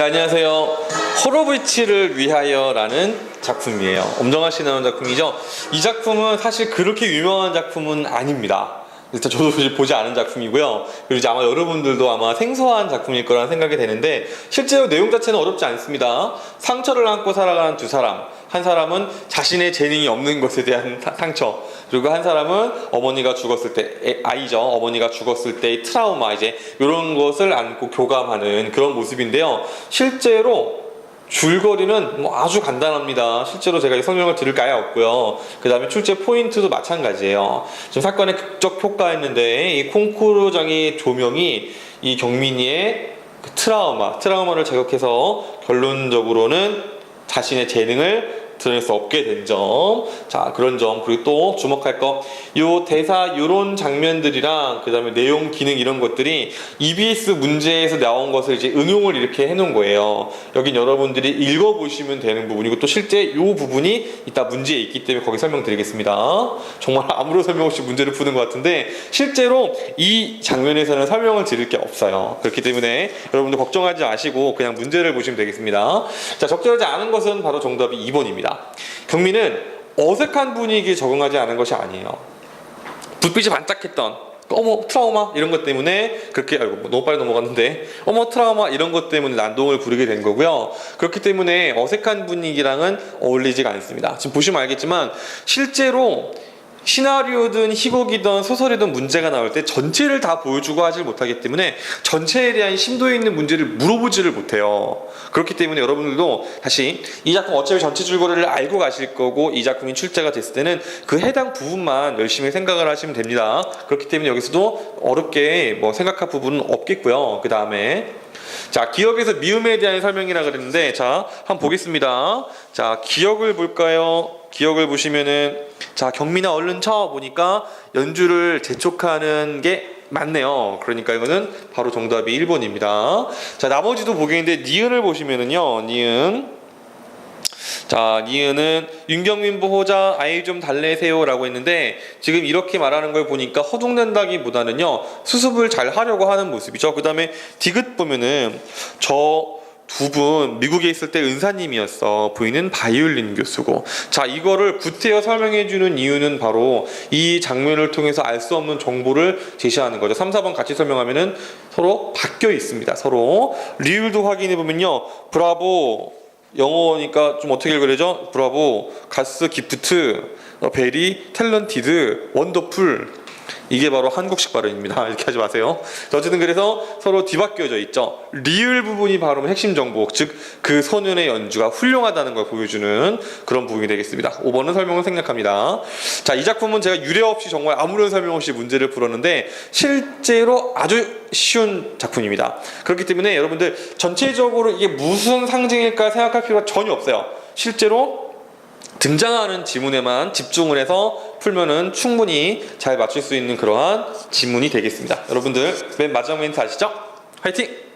네, 안녕하세요. 호러브치를 위하여라는 작품이에요. 엄정화 씨 나온 작품이죠. 이 작품은 사실 그렇게 유명한 작품은 아닙니다. 일단 저도 보지 않은 작품이고요. 그리고 이제 아마 여러분들도 아마 생소한 작품일 거라는 생각이 되는데 실제로 내용 자체는 어렵지 않습니다. 상처를 안고 살아가는 두 사람. 한 사람은 자신의 재능이 없는 것에 대한 사- 상처. 그리고 한 사람은 어머니가 죽었을 때 애- 아이죠. 어머니가 죽었을 때의 트라우마 이제 이런 것을 안고 교감하는 그런 모습인데요. 실제로 줄거리는 뭐 아주 간단합니다. 실제로 제가 이 설명을 드릴 까야 없고요. 그 다음에 출제 포인트도 마찬가지예요. 지금 사건의 극적 효과였는데 이 콩쿠르장의 조명이 이 경민이의 그 트라우마, 트라우마를 자극해서 결론적으로는 자신의 재능을 드러낼 수 없게 된 점. 자, 그런 점. 그리고 또 주목할 거. 요 대사, 요런 장면들이랑 그 다음에 내용, 기능 이런 것들이 EBS 문제에서 나온 것을 이제 응용을 이렇게 해놓은 거예요. 여긴 여러분들이 읽어보시면 되는 부분이고 또 실제 요 부분이 이따 문제에 있기 때문에 거기 설명드리겠습니다. 정말 아무런 설명 없이 문제를 푸는 것 같은데 실제로 이 장면에서는 설명을 드릴 게 없어요. 그렇기 때문에 여러분들 걱정하지 마시고 그냥 문제를 보시면 되겠습니다. 자, 적절하지 않은 것은 바로 정답이 2번입니다. 경민은 어색한 분위기에 적응하지 않은 것이 아니에요. 불빛이 반짝했던 어머 트라우마 이런 것 때문에 그렇게 아이고 뭐 너무 빨리 넘어갔는데 어머 트라우마 이런 것 때문에 난동을 부르게 된 거고요. 그렇기 때문에 어색한 분위기랑은 어울리지가 않습니다. 지금 보시면 알겠지만 실제로 시나리오든 희곡이든 소설이든 문제가 나올 때 전체를 다 보여주고 하질 못하기 때문에 전체에 대한 심도 있는 문제를 물어보지를 못해요. 그렇기 때문에 여러분들도 다시 이 작품 어차피 전체 줄거리를 알고 가실 거고 이 작품이 출제가 됐을 때는 그 해당 부분만 열심히 생각을 하시면 됩니다. 그렇기 때문에 여기서도 어렵게 뭐 생각할 부분은 없겠고요. 그 다음에 자, 기억에서 미움에 대한 설명이라 그랬는데, 자, 한번 보겠습니다. 자, 기억을 볼까요? 기억을 보시면은, 자, 경민아 얼른 쳐 보니까 연주를 재촉하는 게 맞네요. 그러니까 이거는 바로 정답이 1번입니다. 자, 나머지도 보겠는데, 니은을 보시면은요, 니은. 자, 니은은 윤경민 보호자 아이 좀 달래세요라고 했는데 지금 이렇게 말하는 걸 보니까 허둥댄다기보다는요 수습을 잘 하려고 하는 모습이죠. 그 다음에 디귿 보면은 저 두분 미국에 있을 때 은사님이었어. 부인은 바이올린 교수고. 자 이거를 구태여 설명해 주는 이유는 바로 이 장면을 통해서 알 수 없는 정보를 제시하는 거죠. 3, 4번 같이 설명하면은 서로 바뀌어 있습니다 서로. 리을도 확인해 보면요. 브라보 영어니까 좀 어떻게 읽으려죠? 브라보, 가스, 기프트, 어, 베리, 탤런티드, 원더풀 이게 바로 한국식 발음입니다. 이렇게 하지 마세요. 자, 어쨌든 그래서 서로 뒤바뀌어져 있죠. 리을 부분이 바로 핵심 정보, 즉 그 소년의 연주가 훌륭하다는 걸 보여주는 그런 부분이 되겠습니다. 5번은 설명을 생략합니다. 자, 이 작품은 제가 유례 없이 정말 아무런 설명 없이 문제를 풀었는데 실제로 아주 쉬운 작품입니다. 그렇기 때문에 여러분들 전체적으로 이게 무슨 상징일까 생각할 필요가 전혀 없어요. 실제로 등장하는 지문에만 집중을 해서 풀면은 충분히 잘 맞출 수 있는 그러한 지문이 되겠습니다. 여러분들 맨 마지막 멘트 아시죠? 화이팅!